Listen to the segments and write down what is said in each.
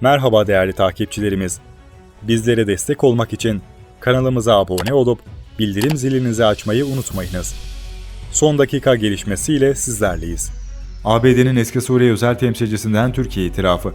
Merhaba değerli takipçilerimiz. Bizlere destek olmak için kanalımıza abone olup bildirim zilinizi açmayı unutmayınız. Son dakika gelişmesiyle sizlerleyiz. ABD'nin eski Suriye özel temsilcisinden Türkiye itirafı.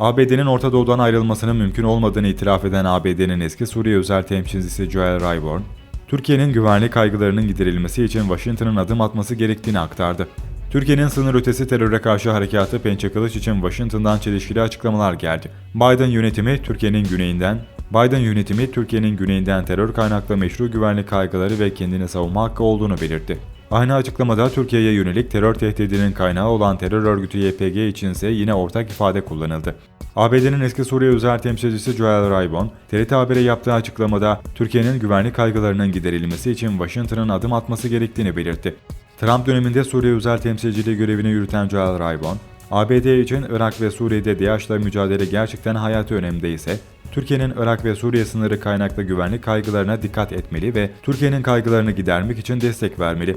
ABD'nin Orta Doğu'dan ayrılmasının mümkün olmadığını itiraf eden ABD'nin eski Suriye özel temsilcisi Joel Rayburn, Türkiye'nin güvenlik kaygılarının giderilmesi için Washington'ın adım atması gerektiğini aktardı. Türkiye'nin sınır ötesi teröre karşı harekatı Pençe Kılıç için Washington'dan çelişkili açıklamalar geldi. Biden yönetimi Türkiye'nin güneyinden, Biden yönetimi Türkiye'nin güneyinden terör kaynaklı meşru güvenlik kaygıları ve kendini savunma hakkı olduğunu belirtti. Aynı açıklamada Türkiye'ye yönelik terör tehdidinin kaynağı olan terör örgütü YPG içinse yine ortak ifade kullanıldı. ABD'nin eski Suriye özel temsilcisi Joel Raybon, TRT Haber'e yaptığı açıklamada Türkiye'nin güvenlik kaygılarının giderilmesi için Washington'ın adım atması gerektiğini belirtti. Trump döneminde Suriye özel temsilciliği görevini yürüten Joel Raybon, ABD için Irak ve Suriye'de DAEŞ'la mücadele gerçekten hayati önemde ise, Türkiye'nin Irak ve Suriye sınırı kaynaklı güvenlik kaygılarına dikkat etmeli ve Türkiye'nin kaygılarını gidermek için destek vermeli.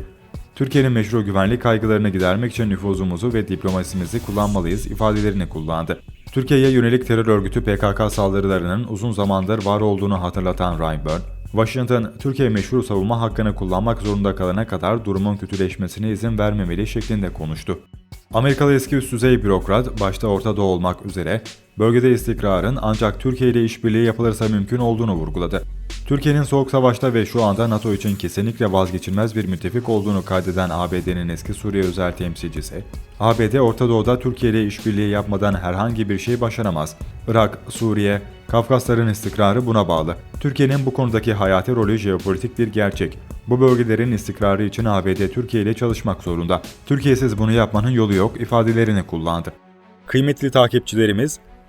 Türkiye'nin meşru güvenlik kaygılarını gidermek için nüfuzumuzu ve diplomasimizi kullanmalıyız ifadelerini kullandı. Türkiye'ye yönelik terör örgütü PKK saldırılarının uzun zamandır var olduğunu hatırlatan Reinburn, Washington, Türkiye meşru savunma hakkını kullanmak zorunda kalana kadar durumun kötüleşmesine izin vermemeli şeklinde konuştu. Amerikalı eski üst düzey bürokrat, başta Orta Doğu olmak üzere, bölgede istikrarın ancak Türkiye ile işbirliği yapılırsa mümkün olduğunu vurguladı. Türkiye'nin Soğuk Savaş'ta ve şu anda NATO için kesinlikle vazgeçilmez bir müttefik olduğunu kaydeden ABD'nin eski Suriye özel temsilcisi, ABD Orta Doğu'da Türkiye ile işbirliği yapmadan herhangi bir şey başaramaz. Irak, Suriye, Kafkasların istikrarı buna bağlı. Türkiye'nin bu konudaki hayati rolü jeopolitik bir gerçek. Bu bölgelerin istikrarı için ABD Türkiye ile çalışmak zorunda. Türkiye'siz bunu yapmanın yolu yok ifadelerini kullandı. Kıymetli takipçilerimiz,